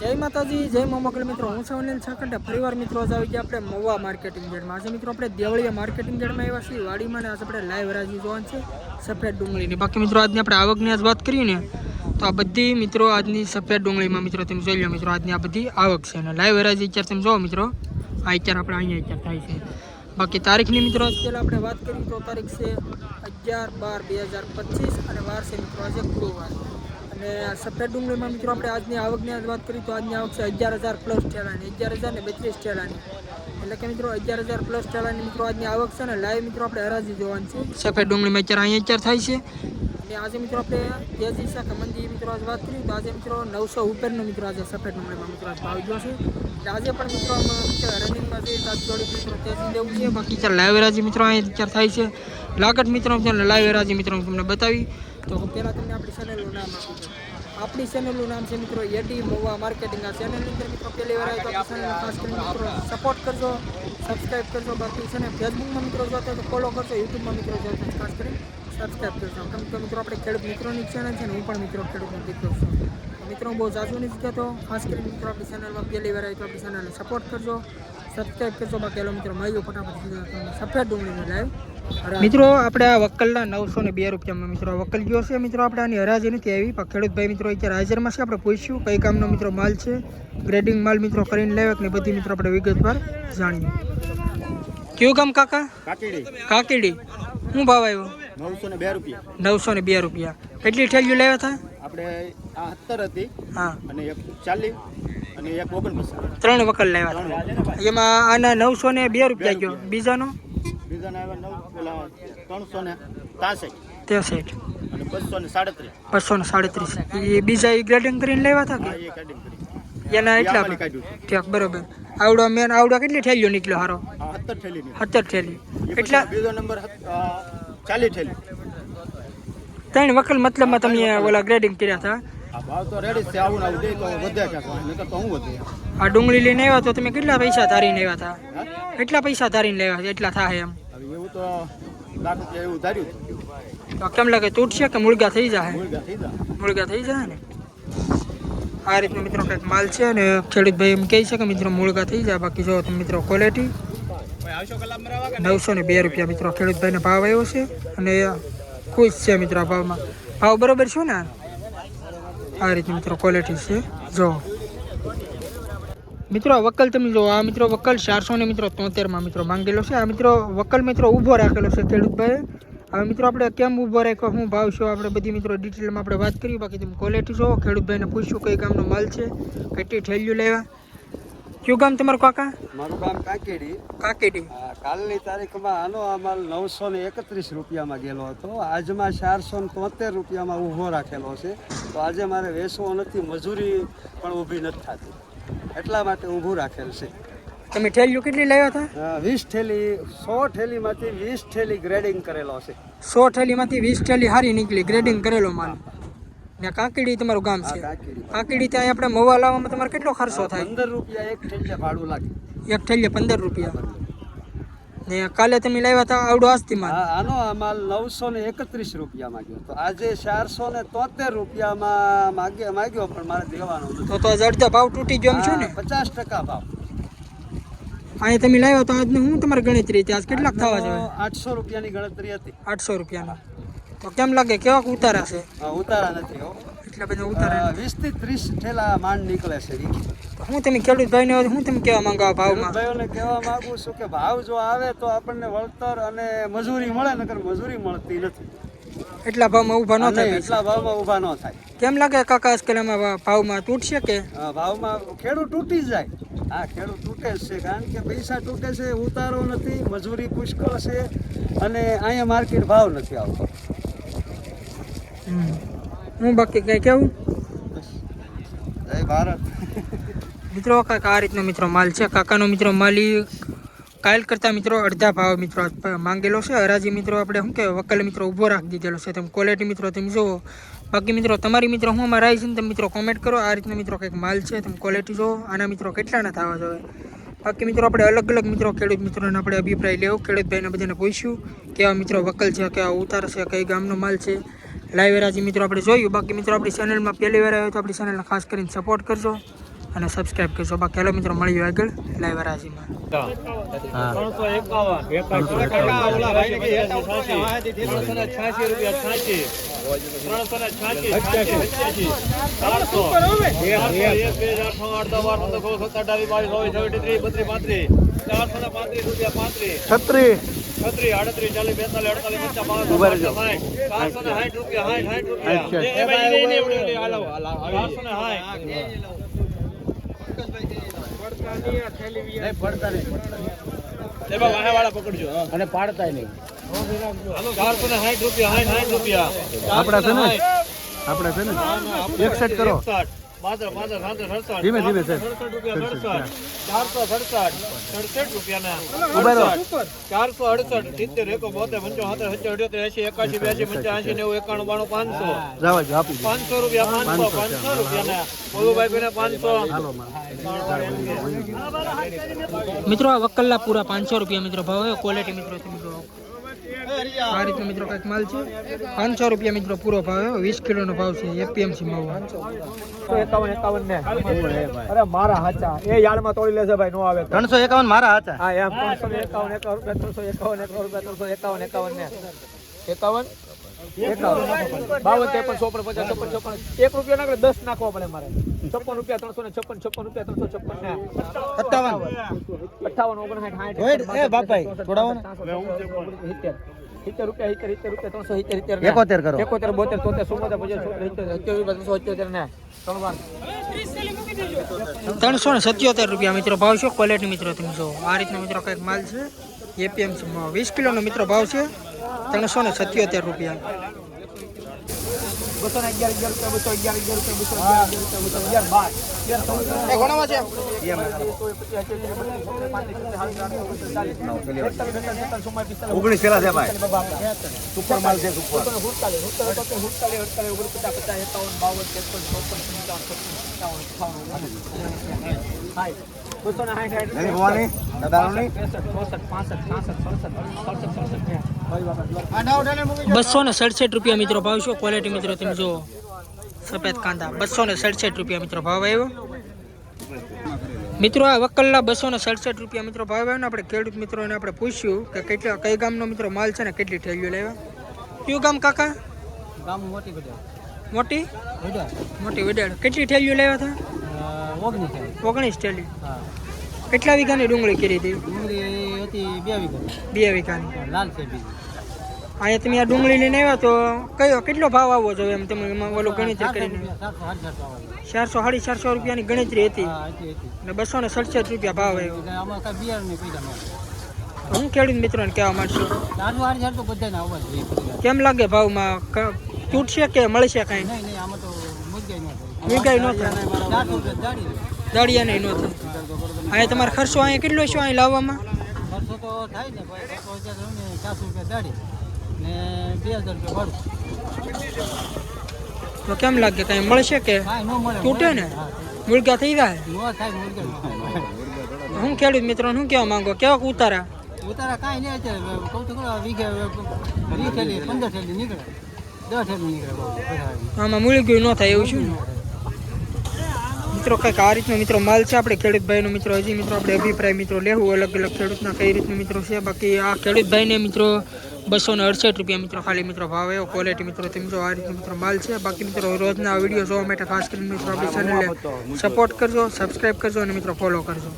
જય માતાજી, જય મોમકલ મિત્રો. હું છું અનિલ છાકંડા ફરીવાર મિત્રો, આજે આવી ગયા આપણે મવા માર્કેટિંગ યાર્ડમાં આજે મિત્રો આપણે દેવળીયા માર્કેટિંગ યાર્ડમાં આવ્યા છીએ. વાડીમાં ને આજે આપણે લાઈવ રાજી જોવાનું છે સફેદ ડુંગળીની. બાકી મિત્રો, આજની આપણે આવકની આજ વાત કરીએ ને, તો આ બધી મિત્રો આજની સફેદ ડુંગળીમાં મિત્રો તમે જોઈ લો મિત્રો, આજની આ બધી આવક છે. અને લાઈવ હરાજી અત્યારે તમે જોવો મિત્રો, આ અત્યારે આપણે અહીંયા અત્યારે થાય છે. બાકી તારીખની મિત્રો અત્યારે આપણે વાત કરીએ તો તારીખ છે અગિયાર બાર બે હજાર પચીસ અને વાર છે મિત્રો, આજે ગુરુવાર. અને સફેદ ડુંગળીમાં મિત્રો આપણે આજની આવકની વાત કરીએ તો આજની આવક છે અગિયાર હજાર પ્લસ ઠેલાની અગિયાર હજાર ને બત્રીસ ઠેલાની એટલે કે મિત્રો અગિયાર હજાર પ્લસ ઠેલાની મિત્રો આજની આવક છે ને લાઈવ મિત્રો આપણે હરાજી જોવાની છે. સફેદ ડુંગળીમાં અત્યારે અહીંયા અત્યારે થાય છે? અને આજે મિત્રો આપણે તેજી શાખા મંદી મિત્રો આજે વાત કરીએ તો આજે મિત્રો નવસો ઉપરનો મિત્રો આજે સફેદ ડુંગળીમાં મિત્રો આજ ભાવ એટલે આજે પણ મિત્રો રનિંગમાં જઈએ સાત જોડી મિત્રો તેજી દેવું છે. બાકી ચાલ લાઈવ હરાજી મિત્રો અહીંયા અત્યારે થાય છે. લાગત મિત્રો લાઈવ હરાજી મિત્રો હું તમને બતાવી. તો પહેલાં તમને આપણી ચેનલનું નામ આપી દઉં આપણી ચેનલનું નામ છે મિત્રો એડી મોવા માર્કેટિંગ આ ચેનલની અંદર મિત્રો પહેલી વાર આવે તો આપણી ખાસ કરીને મિત્રો સપોર્ટ કરજો સબસ્ક્રાઈબ કરજો. બાકી છે ને ફેસબુકમાં મિત્રો જોતા તો ફોલો કરજો યુટ્યુબમાં મિત્રો જોતા ખાસ કરીને સબસ્ક્રાઈબ કરજો. કેમ કે મિત્રો આપણે ખેડૂત મિત્રોની ચેનલ છે ને, હું પણ મિત્રો ખેડૂતનો દીકરો છું. મિત્રો બહુ જાજુ નથી કહેતો ખાસ કરીને મિત્રો આપણી ચેનલમાં પહેલી વાર આવી આપણી ચેનલને સપોર્ટ કરજો સબસ્ક્રાઇબ કરજો. બાકી મિત્રો મળ્યો ફટાફટ. સફેદ ડુંગળીની લાઈવ મિત્રો આપણે આ વકલના નવસો ને બે રૂપિયામાં મિત્રો આ વકલ ગયો છે. મિત્રો આપણે આની હરાજી નથી આવી. પણ ખેડૂતભાઈ મિત્રો અત્યારે હાજરમાં છે. આપણે પૂછ્યું કઈ કામનો મિત્રો માલ છે. ગ્રેડિંગ માલ મિત્રો કરીને લેવાક ને બધી મિત્રો આપણે વિગતવાર જાણીએ. કયું કામ કાકા? કાકીડી. શું ભાવ આવ્યો નવસો ને બે રૂપિયા. નવસો ને બે રૂપિયા. કેટલી ઠેલીઓ લેવા હતા? આપણે આ સત્તર હતી હા. અને એક ચાલીસ અને એક ઓગણપચાસ. ત્રણ વકલ લેવા એમાં આના નવસો ને બે રૂપિયા ગયો. બીજાનો? બીજાના આવ્યા નવ પેલા ત્રણસો ને ત્રાસઠ. અને બસો ને સાડત્રીસ. બસો ને સાડત્રીસ. એ બીજા એ ગ્રેડિંગ કરીને લેવા હતા કે? એના એટલા ઠીક બરોબર. આવડો મેન આવડો કેટલી ઠેલીઓ નીકળ્યો હારો? સત્તર થેલીની સત્તર ઠેલી એટલા બીજો નંબર ચાલીસ થેલી. ત્રણ વકલ મતલબમાં તમે ઓલા ગ્રેડિંગ કર્યા હતા ભાવ તો રેડી છે આવું આવું તો વધે ક્યાંક તો હું વધે? આ ડુંગળી લઈને આવ્યા તો તમે કેટલા પૈસા ધારીને આવ્યા હતા કેટલા પૈસા ધારીને લેવા એટલા થાય એમ. એવું તો લાખ રૂપિયા એવું ધાર્યું તો કેમ લાગે તૂટશે કે મુળગા થઈ જાય મૂળગા થઈ જાય મુળગા થઈ જાય ને? આ રીતનો મિત્રો કંઈક માલ છે અને ખેડૂત ભાઈ એમ કહે છે કે મિત્રો મુળગા થઈ જાય બાકી જો તમે મિત્રો ક્વોલિટી નવસો ને બે રૂપિયા મિત્રો ખેડૂતભાઈને ભાવ આવ્યો છે અને ખુશ છે મિત્રો ભાવમાં. ભાવ બરોબર છે ને? આ રીતની મિત્રો ક્વોલિટી છે. જો. મિત્રો વકલ તમે જો, આ મિત્રો વકલ ચારસો ને મિત્રો તોતેરમાં મિત્રો માંગેલો છે. આ મિત્રો વકલ મિત્રો ઊભો રાખેલો છે ખેડૂતભાઈ હવે મિત્રો આપણે કેમ ઊભો રાખ્યો, શું ભાવ છે, આપણે બધી મિત્રો ડિટેલમાં આપણે વાત કરી. બાકી તમે ક્વોલિટી જો, ખેડૂતભાઈને પૂછ્યું કઈ ગામનો માલ છે કેટલી ઠેલ્યું લેવા. કયું ગામ તમારું કાકા? મારું ગામ કાંકેડી. કાકેડી. કાલની તારીખમાં આનો અમાલ નવસો ને એકત્રીસ રૂપિયામાં ગયેલો હતો. આજમાં ચારસો ને તોતેર રૂપિયામાં ઊભો રાખેલો છે. તો આજે મારે વેચવો નથી મજૂરી પણ ઊભી નથી થતી. એટલા માટે ઊભું રાખેલ છે. તમે થેલીઓ કેટલી લાવ્યા હતા? વીસ ઠેલી સો થેલીમાંથી વીસ ઠેલી ગ્રેડિંગ કરેલો છે. સો ઠેલીમાંથી વીસ ઠેલી હારી નીકળી ગ્રેડિંગ કરેલો માલ. ને કાંકીડી તમારું ગામ છે. કાંકીડી. ત્યાં આપણે મવા લાવવામાં તમારે કેટલો ખર્ચો થાય? પંદર રૂપિયા એક ઠેલીએ ભાડું લાગે. એક ઠેલીએ પંદર રૂપિયા. ને કાલે તમે લાવ્યા હતા આવડો આસ્તી માલ આનો માલ નવસો ને એકત્રીસ રૂપિયા માંગ્યો તો આજે ચારસો ને તોતેર રૂપિયામાં માગ્યો માગ્યો પણ મારે દેવાનો તો તો અડધા ભાવ તૂટી ગયો છો ને? પચાસ ટકા ભાવ. અહીંયા તમે લાવ્યો તો આજનું હું તમારે ગણતરી હતી? આજ કેટલાક થવા જોઈએ આઠસો રૂપિયાની ગણતરી હતી. આઠસો રૂપિયાના. તો કેમ લાગે? કેવા ઉતારા છે? ઉતારા નથી હો. એટલે બધા ઉતારા વીસથી ત્રીસ ઠેલા માંડ નીકળે છે. હું તમે ખેડૂત ભાઈને હું તમે કહેવા માંગો ભાવમાં? ભાઈઓને કહેવા માંગુ છું કે ભાવ જો આવે તો આપણને વળતર અને મજૂરી મળે નકર મજૂરી મળતી નથી. એટલા ભાવમાં ઊભા ન થાય એટલા ભાવમાં ઊભા ન થાય. કેમ લાગે કાકા આજકાલમાં ભાવમાં તૂટશે કે? ભાવમાં ખેડૂત તૂટી જાય. હા ખેડૂત તૂટે છે કારણ કે પૈસા તૂટે છે ઉતારો નથી મજૂરી પુષ્કળ છે અને અહીંયા માર્કેટ ભાવ નથી આવતો. હું બાકી કઈ કેવું જય ભારત. મિત્રો કાકા આ રીતનો મિત્રો માલ છે. કાકાનો મિત્રો માલી કાલ કરતા મિત્રો અડધા ભાવ મિત્રો માંગેલો છે. હરાજી મિત્રો આપણે શું કહેવાય વકલ મિત્રો ઊભો રાખી દીધેલો છે. તમે ક્વોલિટી મિત્રો તમે જુઓ. બાકી મિત્રો તમારી મિત્રો હું અમારા આવી છે તમે મિત્રો કોમેન્ટ કરો. આ રીતનો મિત્રો કંઈક માલ છે. તમે ક્વોલિટી જુઓ. આના મિત્રો કેટલાના થવા જોઈએ. બાકી મિત્રો આપણે અલગ અલગ મિત્રો ખેડૂત મિત્રોને આપણે અભિપ્રાય લેવો. ખેડૂત ભાઈને બધાને પૂછ્યું કેવા મિત્રો વકલ છે કેવા ઉતાર છે કઈ ગામનો માલ છે. લાઈવ હરાજી મિત્રો આપણે જોયું. બાકી મિત્રો આપણી ચેનલમાં પહેલી વાર આવ્યો તો આપણી ચેનલને ખાસ કરીને સપોર્ટ કરજો અને સબસ્ક્રાઈબ કરજો. બાકી હેલો મિત્રો મળીએ આગળ લાઈવ હરાજીમાં છત્રીસ આડત્રીસ ચાલીસ બેતાલીસ અડતાલીસ પચાસ ચારસો ને સાઠ રૂપિયા સાઠ અને પાડતા નહીં. ચારસો ને સાઠ રૂપિયા સાઠ સાઠ રૂપિયા. આપણા છે ને? આપણે છે ને? એકસઠ કરો. સડસઠ ધીમે ધીમે સડસઠ રૂપિયા ચારસો સડસઠ. સડસઠ રૂપિયા ઊભા રહો. ચારસો અડસઠ. સિત્તેર એકો બોતેર પંચોતેર સત્તર અઠ્યોતેર એસી એકાશી બ્યાસી પંચ્યાસી નેવું એકાણું બાણું પાંચસો. પાંચસો રૂપિયા પાંચસો પાંચસો. રૂપિયાના. બોલુભાઈ પાંચસો. મિત્રો આ વકલ્લા પૂરા પાંચસો રૂપિયા મિત્રો ભાવ ક્વોલિટી મિત્રો આ રીતનો મિત્રો કંઈક માલ છે પાંચસો રૂપિયા મિત્રો પૂરો ભાવ વીસ કિલોનો ભાવ છે એપીએમસી મહુવા એકાવન એકાવન ને અરે મારા હાચા એ યાર્ડમાં તોડી લેશે ભાઈ નો આવે ત્રણસો એકાવન મારા હતા હા એમ ત્રણસો એકાવન એકાવન રૂપિયા ત્રણસો એકાવન એકાવન રૂપિયા ત્રણસો એકાવન એકાવન ને એકાવન એકાવન બાવન ત્રેપન ચોપન પચાસ છપ્પન ચોપન એક રૂપિયા નાખે દસ નાખવા પડે મારે છપ્પન રૂપિયા ત્રણસો ને છપ્પન છપ્પન રૂપિયા ત્રણસો છપ્પન ને સત્તાવન અઠાવન ઓગણસાઠ સાઠ. સિત્તેર સિત્તેર રૂપિયા સિત્તેર સિત્તેર રૂપિયા ત્રણસો સિત્તેર સિત્તેર ને. એકોતેર કરો. એકોતેર બોતેર તોતેર ચુમ્મોતેર પચાસ સિત્તેર સત્યાવીસ ત્રણસો ને. ત્રણસો ને સત્યોતેર રૂપિયા મિત્રો ભાવ છે ક્વોલિટી મિત્રો તમે જો. આ રીતનો મિત્રો કંઈક માલ છે. એપીએમસી વીસ વીસ કિલોનો મિત્રો ભાવ છે. ત્રણસો ને સત્યોતેર રૂપિયા. બસો ને અગિયાર અગિયાર રૂપિયા બસો અગિયાર અગિયાર રૂપિયા બસો અગિયાર રૂપિયા બસો અગિયાર બાર. ચૌદ ઘણામાં છે? ઓગણીસ પેલા છે ભાઈ. સુપર માલ છે સુપર. પાંસઠ ભવાની દાદાની બસો ને સડસઠ રૂપિયા મિત્રો ભાવ છે ક્વોલિટી મિત્રો તમે જો સફેદ કાંદા. બસો ને સડસઠ રૂપિયા મિત્રો ભાવ આવ્યો. મિત્રો આ વકલ્લા બસો ને સડસઠ રૂપિયા મિત્રો ભાવ આવ્યો ને આપણે ખેડૂત મિત્રોને આપણે પૂછ્યું કે કેટલા કઈ ગામનો મિત્રો માલ છે ને કેટલી ઠેલીઓ લેવા? કયું ગામ કાકા? ગામ મોટી મોટી? મોટી વિડાળ કેટલી ઠેલીઓ લેવા હતા? ઓગણીસ ઠેલી કેટલા વીઘાની ડુંગળી કરી હતી? ડુંગળી હતી બે વીઘા. બે વીઘાની. લાલ છે બીજી. અહીંયા તમે આ ડુંગળી લઈને આવ્યા તો કયો કેટલો ભાવ આવવો જોઈએ એમ તમે? એમાં ઓલું ગણતરી કરીને. ચારસો સાડી ચારસો રૂપિયાની ગણતરી હતી. અને બસો ને સડસઠ રૂપિયા ભાવ આવ્યો. હું ખેડૂત મિત્રોને કહેવા જોઈએ કેમ લાગે ભાવમાં? તૂટશે કે મળશે કાંઈ? નહીં નહીં આમાં ન થાય. વીઘાઈ ન થાય. ચારસો રૂપિયા દાડી દાળિયા નહીં ન થાય. અહીંયા તમારો ખર્ચો અહીંયા કેટલો છે? અહીં લાવવામાં? ખર્ચો તો થાય ને ને ચારસો રૂપિયા દાડી ને બે હજાર રૂપિયા ભાડું. તો કેમ લાગે? કાંઈ મળશે કે? મળે તૂટે ને? મુર્ગા થઈ જાય? હું ખેડૂત મિત્રોને શું કેવા માંગો? કેવાક ઉતારા? ઉતારા કાંઈ નહીં છે તો વીઘે પંદર થેલી નીકળે. દસ થેલી નીકળે આમાં આમાં મૂળગ્યું ન થાય એવું શું? મિત્રો, કંઈક આ રીતનો મિત્રો માલ છે આપણે ખેડૂત ભાઈનો મિત્રો. હજી મિત્રો આપણે અભિપ્રાય મિત્રો લેવું, અલગ અલગ ખેડૂતના કઈ રીતનું મિત્રો છે. બાકી આ ખેડૂત ભાઈને મિત્રો બસો ને અડસઠ રૂપિયા મિત્રો ખાલી મિત્રો ભાવ એવો ક્વોલિટી મિત્રો તે મિત્રો આ રીતનો મિત્રો માલ છે. બાકી મિત્રો રોજના વીડિયો જોવા માટે ખાસ કરીને મિત્રો આપણી ચેનલને સપોર્ટ કરજો સબસ્ક્રાઈબ કરજો અને મિત્રો ફોલો કરજો.